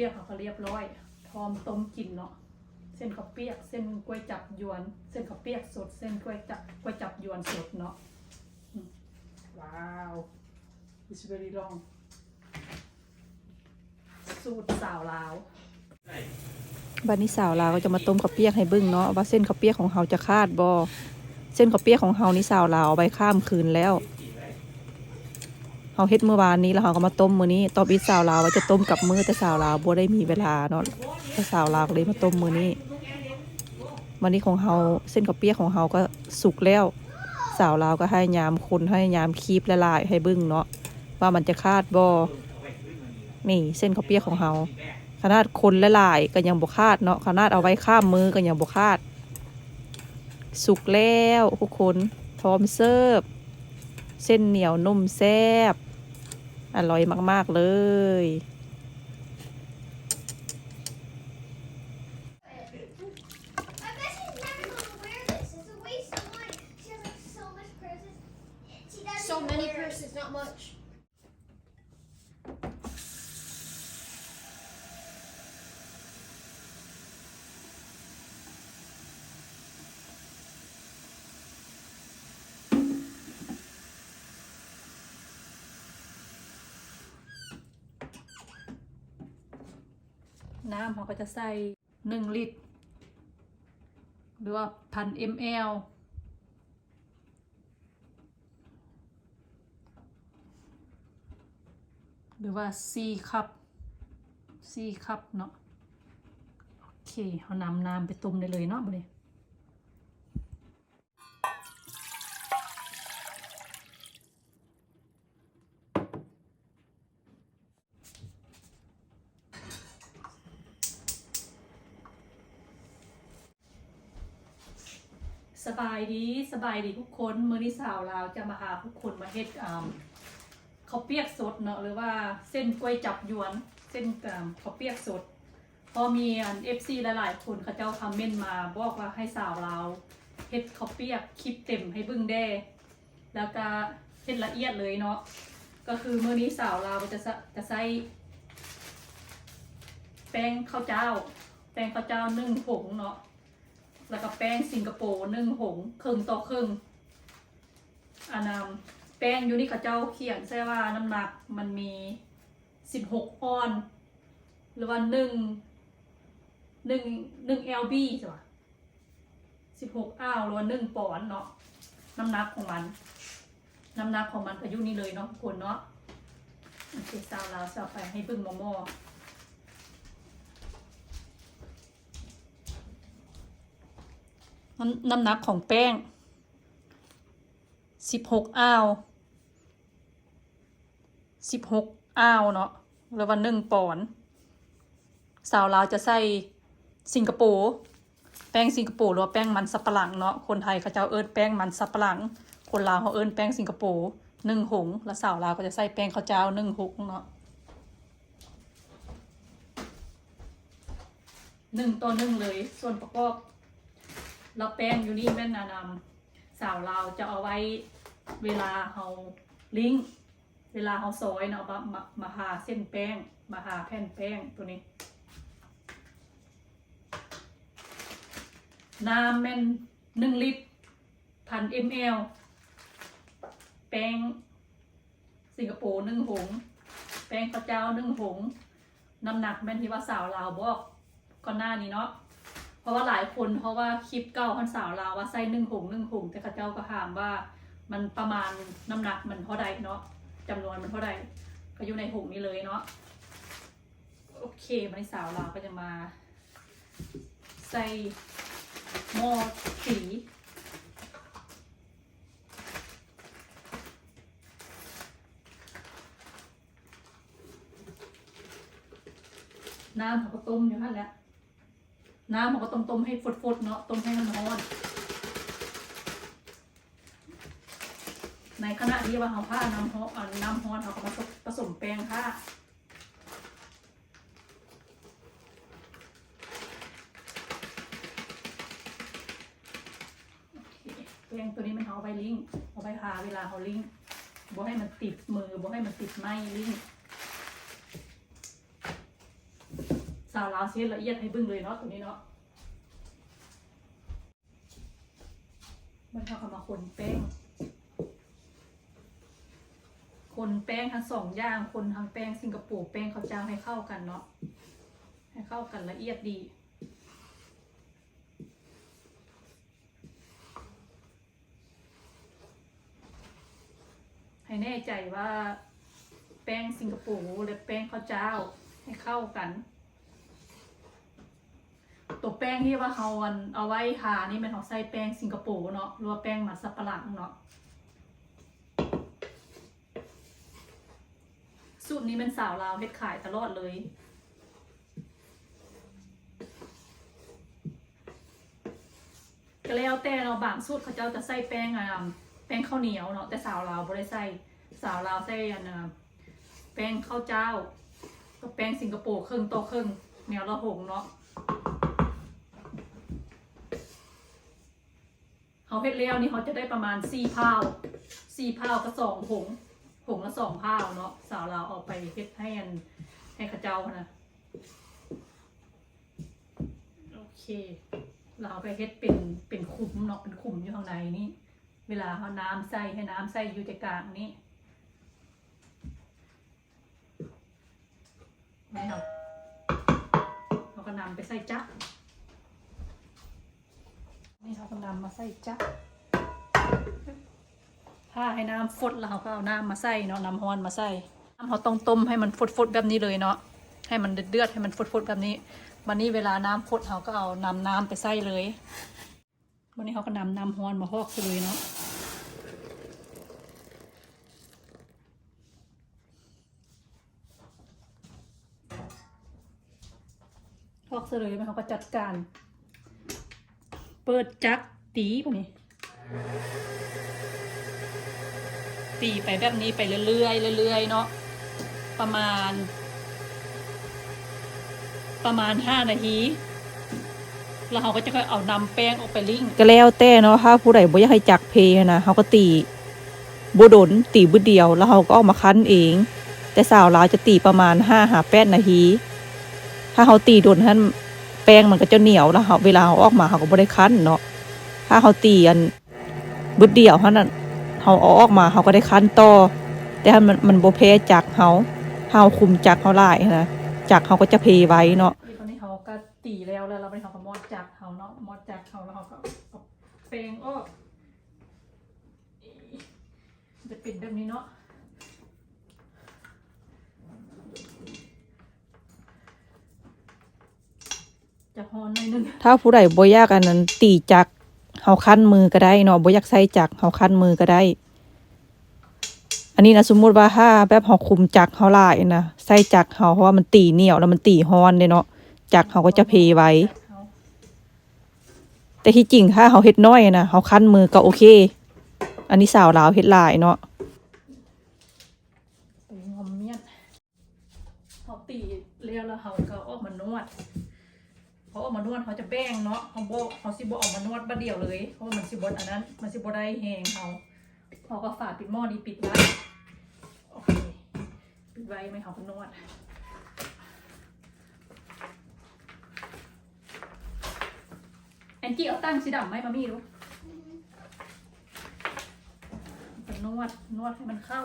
ปียกเขาก็เรียบร้อย พร้อมต้มกินเนาะเส้นข้าวเปียก เส้นกล้วยจับยวน เส้นข้าวเปียกสด เส้นกล้วยจับกล้วยจับยวนสดเนาะอืมว้าว it's very long สูตรสาวลาวบัดนี้สาวลาวก็จะมาต้มข้าวเปียกให้เบิ่งเนาะว่าเส้นข้าวเปียกของเฮาจะคาดบ่เส้นข้าวเปียกของเฮานี่สาวลาวเอาไปข้ามคืนแล้ว เฮาเฮ็ดเมื่อวานนี้แล้วเฮาก็มาต้มมื้อนี้ตอบอีสาวลาวว่าจะต้มกับมือแต่สาวลาวบ่ได้มีเวลาเนาะแต่สาวลาวก็เลยมาต้มมื้อนี้วันนี้ของเฮาเส้นข้าวเปียกของเฮาก็สุกแล้วสาวลาวก็ให้ยามคนให้ยามคีบละลายให้บิ่งเนาะว่ามันจะคาดบ่นี่เส้นข้าวเปียกของเฮาขนาดคนละลายก็ยังบกคาดเนาะขนาดเอาไว้ข้ามมือก็ยังบกคาด สุกแล้วทุกคนพร้อมเสิร์ฟ เส้นเหนียวนุ่มแซ่บอร่อยมาก ๆ เลย น้ำเขาก็จะใส่หนึ่งลิตร หรือว่าพันมลหรือว่าสี่คัพสี่คัพเนาะ โอเคเอานำน้ำไปต้มได้เลยเนาะบัดนี้ สบายดีสบายดีทุกคนเมื้อนี้สาวลาวจะมาหาทุกคนมาเฮ็ดอ่าข้าวเปียกสดเนาะหรือว่าเส้นกล้วยจับยวน เส้นอ่าข้าวเปียกสด พอมีอัน FC หลายๆคนเขาเจ้าคอมเมนต์มาบอกว่าให้สาวลาวเฮ็ดข้าวเปียกคลิปเต็มให้บิ่งได้แล้วก็เฮ็ดละเอียดเลยเนาะก็คือเมื้อนี้สาวลาวจะจะใส่แป้งข้าวเจ้า แป้งข้าวเจ้านึ่งผงเนาะ แล้วก็แป้งสิงคโปร์หนึ่งหงครึ่งต่อครึ่งอันนำแป้งยูนี่เขาเจ้าเขียนใช่ว่าน้ำหนักมันมีสิบหกออน หรือว่าหนึ่งหนึ่งหนึ่งเอลบีใช่ปะสิบหกอ้าวหรือว่าหนึ่งปอนเนาะน้ำหนักของมัน น้ำหนักของมันก็อยูนี่เลยเนาะทุกคนเนาะโอเคสาวลาวสาวไปให้เบึ้งมอมอ น้ำน้ำหนักของแป้งสิบหกอ้าวสิบหกอ้าวเนาะหรือว่าหนึ่งปอนสาวลาวจะใส่สิงคโปร์แป้งสิงคโปร์หรือว่าแป้งมันสับปะหลังเนาะคนไทยเขาจะเอิ้นแป้งมันสับปะหลัง คนลาวเขาเอิ้นแป้งสิงคโปร์หนึ่งหงแล้วสาวลาวก็จะใส่แป้งข้าวเจ้าหนึ่งหงเนาะหนึ่งต่อหนึ่งเลยส่วนประกอบ เราแป้งอยู่นี่แม่นนานำสาวเราจะเอาไว้เวลาเราลิงก์เวลาเราซอยเนาะมามามาหาเส้นแป้ง มาหาแผ่นแป้งตัวนี้ น้ำแม่นหนึ่งลิตรพันมลแป้งสิงคโปร์หนึ่งหง แป้งข้าวเจ้าหนึ่งหง น้ำหนักแม่นที่ว่าสาวลาวบอกก่อนหน้านี้เนาะ เพราะว่าหลายคนเพราะว่าคลิปเก่าคนสาวลาวว่าใส่หนึ่งหงหนึ่งหงแต่ข้าเจ้าก็ถามว่า มันประมาณน้ำหนักมันเท่าใดเนาะจำนวนมันเท่าใดก็อยู่ในหงนี้เลยเนาะโอเควันนี้สาวลาวก็จะมา ใส่หม้อสีน้ำเขาก็ต้มอยู่นั่นแหละ น้ำมันก็ต้องต้มให้ฟดๆเนาะต้มให้มันร้อนในขณะที่ว่าเราผ้าน้ำฮอนน้ำฮอนเราก็มาผสมแป้งผ้าแป้งตัวนี้มันเอาไปลิงเอาไปทาเวลาเขาลิงก์บ่ให้มันติดมือบ่ให้มันติดไม้ลิงก์าวลาวเสียละเอียดให้เบึ้งเลยเนาะตัวนี้เนาะมันเข้ากับมาคนแป้ง คนแป้งทั้งสองอย่าง คนทั้งแป้งสิงคโปร์แป้งข้าวเจ้าให้เข้ากันเนาะ ให้เข้ากันละเอียดดีให้แน่ใจว่าแป้งสิงคโปร์และแป้งข้าวเจ้าให้เข้ากัน ตัวแป้งที่ว่าเขาอันเอาไว้ทานี่มันเขาใส่แป้งสิงคโปร์เนาะหรือว่าแป้งมัสปะหลังเนาะสูตรนี้เป็นสาวลาวเฮ็ดขายตลอดเลยก็แล้วแต่เราบางสูตรเขาเจ้าจะใส่แป้งอะแป้งข้าวเหนียวเนาะแต่สาวลาวบ่ได้ใส่สาวลาวใส่อันน่ะแป้งข้าวเจ้ากับแป้งสิงคโปร์ครึ่งโตครึ่งแนวละหงเนาะ เขาเฮ็ดแล้วนี่เขาจะได้ประมาณสี่พาวสี่พาวกับสองผงผงละสองพาวเนาะสาวลาเอาไปเฮ็ดให้อันให้ขเจ้านะโอเค เราไปเฮ็ดเป็นเป็นขุมเนาะเป็นขุมอยู่ข้างในนี่เวลาเอาน้ำใส่ให้น้ำใส่อยู่ในกลางนี้ไม่เอาเราก็นำไปใส่จัก นี่เราก็นำมาใส่จักถ้าให้น้ำฟดแล้วเราก็เอาน้ำมาใส่เนาะน้ำฮ้อนมาใส่น้ำเราต้องต้มให้มันฟดๆแบบนี้เลยเนาะให้มันเดือดๆให้มันฟดๆแบบนี้วันนี้เวลาน้ำฟดเขาก็เอานำน้ำไปใส่เลยวันนี้เขาก็นำน้ำฮ้อนมาฮอกใส่เลยเนาะฮอกใส่เลยมันเขาก็จัดการ ปิดจักตีปะนี่ตีไปแบบนี้ไปเรื่อยๆเรื่อยๆเนาะประมาณ ประมาณห้านาทีแล้วเขาก็จะค่อยเอานำแป้งออกไปลิ่งก็แล้วแต่เนาะถ้าผู้ใดบ่อยากให้จักเพนะเขาก็ตีบ่ดนตีบึดเดียว แล้วเขาก็เอามาคั้นเอง แต่สาวลาวจะตีประมาณ5หา8นาที ถ้าเขาตีโดนท่าน แป้งมันก็จะเหนียวแล้วเขาเวลาเขาออกมาเขาก็บ่ได้คั้นเนาะถ้าเขาตีอันบึดเดียวเท่านั้นเขาเอาออกมาเขาก็ได้คั้นต่อแต่ถ้ามันมันโบ่แพ้จักเขาเขาคุมจักเขาหลายนะจักเขาก็จะเพไว้เนาะตอนนี้เขาก็ตีแล้วแล้วเราไปเขาก็มอดจักเขาเนาะมอดจักเขาแล้วเขาก็เอาแป้งออกจะปิดแบบนี้เนาะ จะฮอนหน่อยนึงถ้าผู้ใดบ่อยากอันนั้น ตีจักเฮาคั้นมือก็ได้เนาะบ่อยากใส่จักเฮาคั้นมือก็ได้ อันนี้นะสมมุติว่าถ้าแบบเฮาคุมจักเฮาหลายนะใส่จักเฮาเพราะว่ามันตีเหนียวแล้วมันตีฮ้อนเด้เนาะจักเฮาก็จะเพไว้เขาแต่ที่จริงถ้าเฮาเฮ็ดน้อยนะเฮาคั้นมือก็โอเค อันนี้สาวลาวเฮ็ดหลายเนาะไปงอมเมียนเขาตีเรียวแล้วเขาก็ออกมานวด เขาออกมานวดเขาจะแบ่งเนาะเขาโบเขาสิบออกมานวดบะเดียวเลย เพราะว่ามันสิบดอันนั้น มันสิบได้แหงเขาเขาก็ฝาปิดหม้อนี้ปิดไว้โอเคปิดไว้ไม่เขาก็นวดแอนจี้เอาตั้งสีดำไหมมามี่ดูจะนวดนวดให้มันเข้า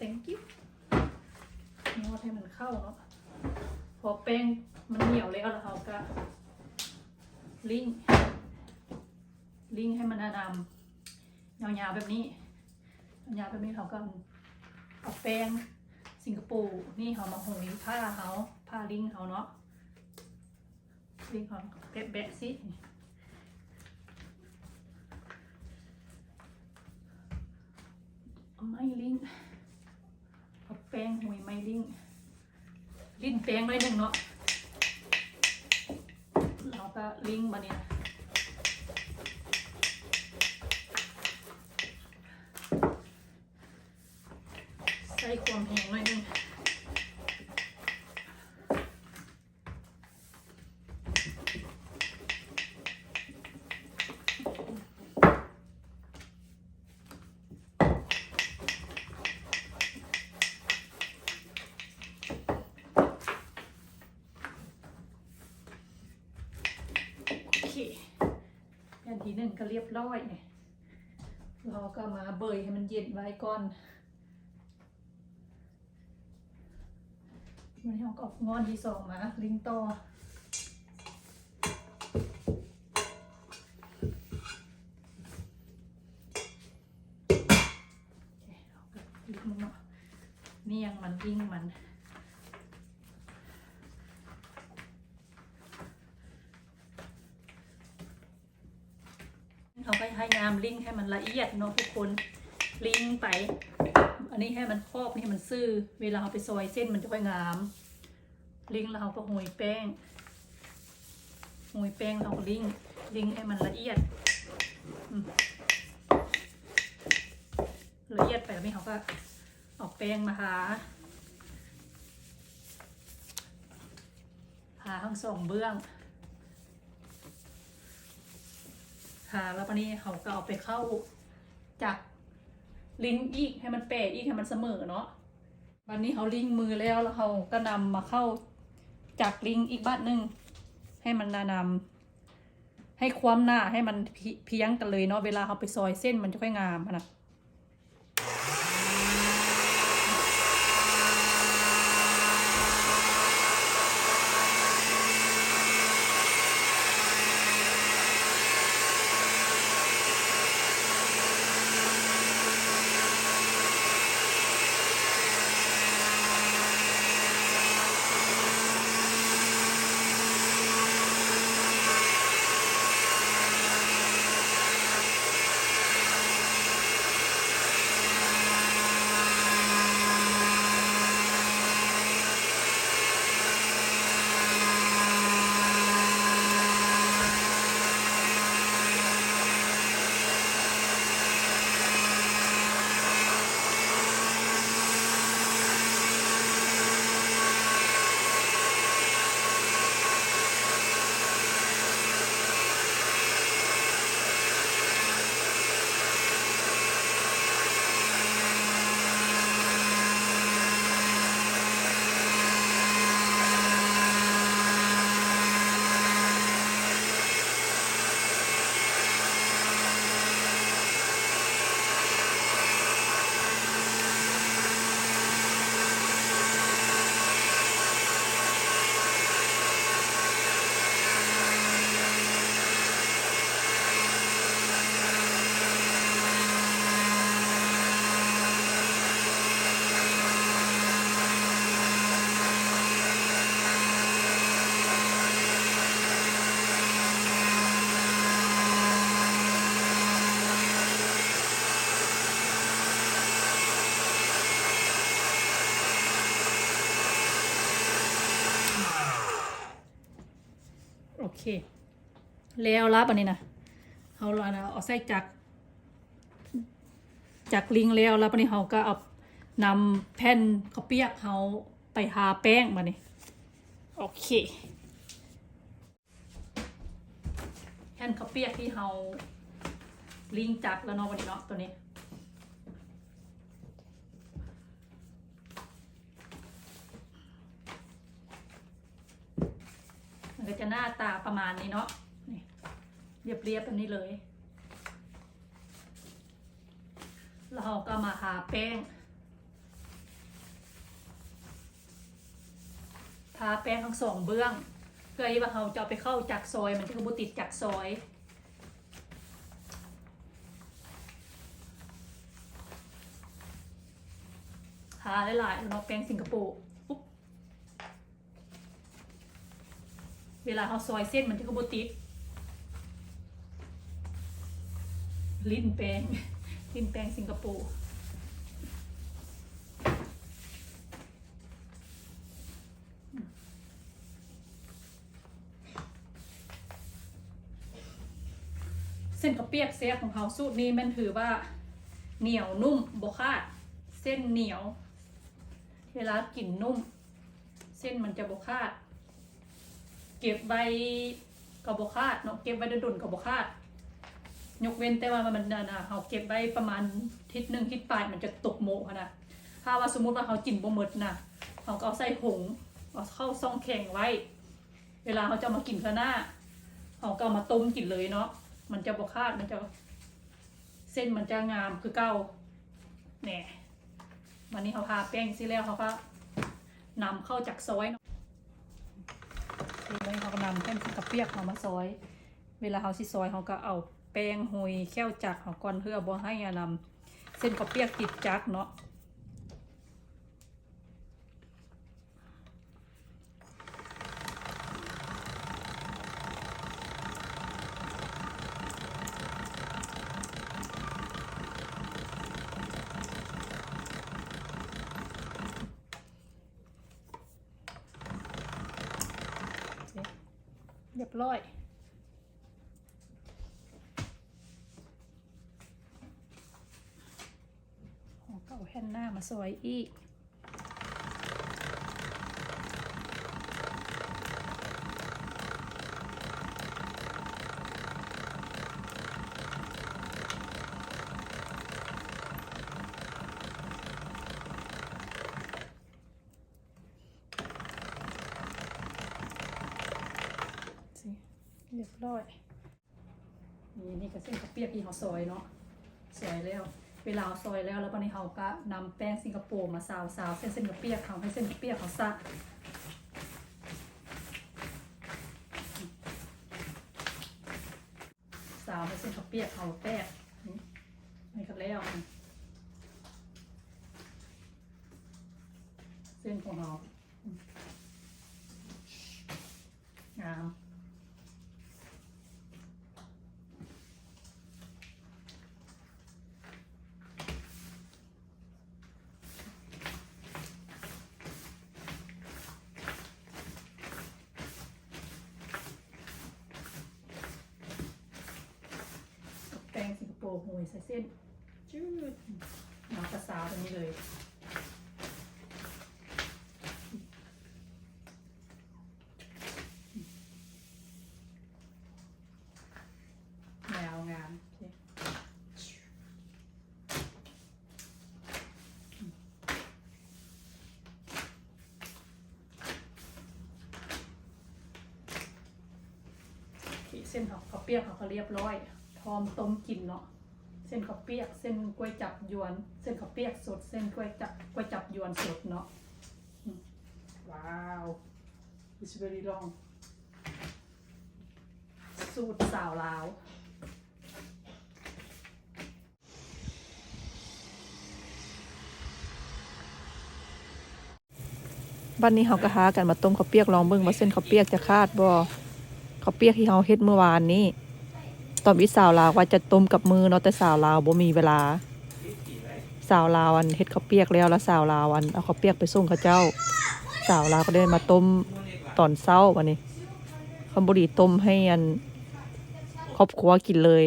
thank you ดให้มันเข้าเนาะ พอแป้งมันเหนียวแล้วเราก็ลิงลิงให้มันดำยาวๆแบบนี้ยาวๆแบบนี้เขาก็เอาแป้งสิงคโปร์นี่เขามาหุยผ้าเขาผ้าลิงเขาเนาะลิงเขาแบะๆสิไม่ลิงเอาแป้งหุยไม่ลิง ลิ้นแป้งหน่อยหนึ่งเนาะเราก็ลิงมาเนี่ย หนึ่งก็เรียบร้อยไงเราก็มาเบยให้มันเย็นไว้ก่อนวันนี้เราก็เอางอนที่สองมาลิงต่อเคเอากลับลิงมันเนาะเมี่ยงมันลิงมัน เขาไปให้งามลิงให้มันละเอียดเนาะทุกคนลิงไป อันนี้ให้มันครอบนี่ให้มันซื่อ เวลาเราไปซอยเส้นมันจะค่อยงาม ลิงเราก็โหยแป้งโหยแป้งเราก็ลิงลิงให้มันละเอียดละเอียดไปแล้วนี่เขาก็เอาแป้งมาหาหาทั้งสองเบื้อง ค่ะ แล้วปานนี้เขาก็เอาไปเข้าจากลิงก์อีกให้มันแปะอีกให้มันเสมอเนาะวันนี้เขาลิงก์มือแล้วแล้วเขาก็นำมาเข้าจากลิงก์อีกบ้านหนึ่งให้มันนำให้ความหน้าให้มันเพียงกันเลยเนาะเวลาเขาไปซอยเส้นมันจะค่อยงามนะ แล้วรับอันนี้นะเขาเรานะเอาใส่จาก จากลิงแล้วแล้วปานนี้เขาก็เอานำแผ่นข้าวเปียกเขาไปหาแป้งมานี่โอเคแผ่นข้าวเปียกที่เขาลิงจักแล้วเนาะวันนี้เนาะตัวนี้ มันก็ จะหน้าตาประมาณนี้เนาะนี่เรียบเรียบแบบนี้เลยเราก็มาหาแป้งทาแป้งทั้งสองเบื้องเพื่อที่ว่าเราจะไปเข้าจากซอยมันจะบุติดจากซอยทาหลายๆแล้วเนาะแป้งสิงคโปร์ปุ๊บ เวลาเขาซอยเส้นมันจะกบุติด ลิ้นแปงลิ้นแปงสิงคโปร์เส้นกระเปียกเสียของเขาสูตรนี้มันถือว่าเหนียวนุ่มบคาด เส้นเหนียว เวลากินนุ่ม เส้นมันจะบคาด เก็บใบกับบคาดเนาะเก็บไว้ดุนๆกับบคาด ยกเว้นแต่ว่ามันน่ะนะเขาเก็บไว้ประมาณทิศหนึ่งทิศปลายมันจะตกโมะนะถ้าว่าสมมุติว่าเขากินบ่หมดนะเขาก็เอาใส่ผงเอาเข้าซองแข็งไว้ เวลาเขาจะมากินข้างหน้าเขาก็เอามาต้มกินเลยเนาะมันจะบกคาดมันจะ เส้นมันจะงามคือเก้าแหน่วันนี้เขาพาแป้งสิแล้วเขาก็นำเข้าจากซอยเนาะ ทีนี้เขาก็นำเส้นกับเปียกเขามาซอย เวลาเขาสิซอยเขาก็เอาแป้งหุยแค้วจักเขาก่อนเพื่อบ่ให้อนำเส้นกับเปียกติดจักเนาะ บร้อยของเก่าแฮนหน้ามาซอยอีก สิ เรียบร้อย นี่นี่ก็เส้นข้าเปียกที่เขาซอยเนาะสวยแล้ว เวลาซอยแล้วแล้วตอนนี้เขาก็นำแป้งสิงคโปร์มาซาวซาวเส้นเส้นข้าเปียกเขาให้เส้นข้าเปียกเขาซะซาวให้เส้นข้าเปียกเขาแป้งนี่นี่ก็แล้วนี่เส้นของเราอืมงาม แป้งสิงค โปร์โหยใส่เส้นจืดน้ำกระซาวตรงนี้เลยแนวงามโอเคโอเคเส้นเขาเขาวเปียกเขาก็เรียบร้อย พร้อมต้มกินเนาะ เส้นข้าวเปียก เส้นกล้วยจับยวน เส้นข้าวเปียกสด เส้นกล้วยจับกล้วยจับยวนสดเนาะอืมว้าว it's very long สูตรสาวลาววันนี้เขาก็หากันมาต้มข้าวเปียกลองเบิ่งว่าเส้นข้าวเปียกจะคาดบ่ข้าวเปียกที่เขาเฮ็ดเมื่อวานนี้ ตอนวิสาวลาวว่าจะต้มกับมือเนาะแต่สาวลาวบ่มีเวลา สาวลาวอันเฮ็ดข้าวเปียกแล้วแล้วสาวลาวอันเอาข้าวเปียกไปส่งเขาเจ้า สาวลาวก็ได้มาต้มตอนเช้าวันนี้คำบุรีต้มให้อันครอบครัวกินเลย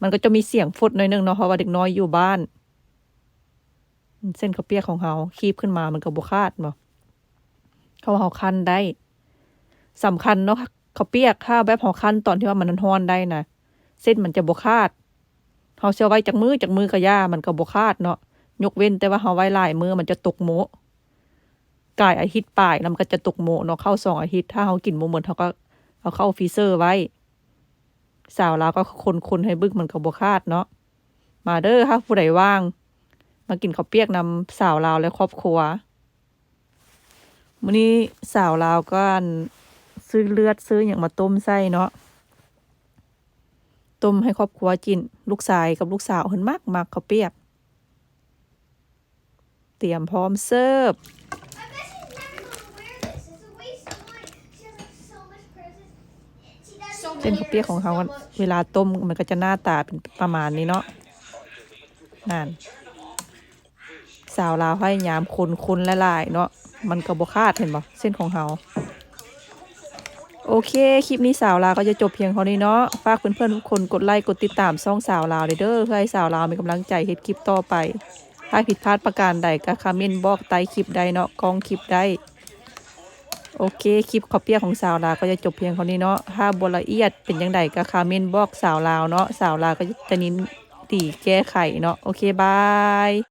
มันก็จะมีเสียงฟดหน่อยนึงเนาะเพราะว่าเด็กน้อยอยู่บ้าน เส้นข้าวเปียกของเขาคีบขึ้นมามันก็บ่คาดเนาะเขาว่าเขาคันได้สำคัญเนาะ เขาเปียกถ้าวแบบเขาคันตอนที่ว่ามันร้อนได้นะเส้นมันจะบ่คาดเขาเชื่อไว้จากมือจากมือกระย่ามันก็บ่คาดเนาะยกเว้นแต่ว่าเขาไว้ลายมือมันจะตกโมะกายอาทิตย์ปลายแล้วมันก็จะตกโมะเนาะเข้าสองอาทิตย์ถ้าเขากินโมเหมือนเขาก็เอาเข้าฟีเซอร์ไว้ สาวลาวก็คนๆให้บึกมันก็บ่คาดเนาะมาเด้อค่ะผู้ใดว่าง มากินข้าวเปียกนำสาวลาวและครอบครัวมื้อนี้สาวลาวก็ ซื้อเลือดซื้ออย่างมาต้มไส้เนาะต้มให้ครอบครัวกินลูกชายกับลูกสาวเพิ่นมากมากเขาเปียก เตรียมพร้อมเสิร์ฟเส้นข้าวเปียกของเขาเวลาต้มมันก็จะหน้าตาเป็นประมาณนี้เนาะนั่นสาวลาวให้ยามคนคนละลายเนาะมันก็บ่คาดเห็นบ่เส้นของเขา โอเค คลิปนี้สาวลาวก็จะจบเพียงเท่านี้เนาะ ฝากเพื่อนๆทุกคนกดไลค์ กดติดตามช่องสาวลาวเด้อ เพื่อให้สาวลาวมีกำลังใจเฮ็ดคลิปต่อไป ถ้าผิดพลาดประการใดก็คอมเมนต์บอกใต้คลิปใดเนาะกองคลิปได้โอเค คลิปขอเปียกของสาวลาวก็จะจบเพียงเท่านี้เนาะ ถ้าบละเอียดเป็นยังไงก็คอมเมนต์บอกสาวลาวเนาะ สาวลาวก็จะนินตีแก้ไขเนาะ โอเคบาย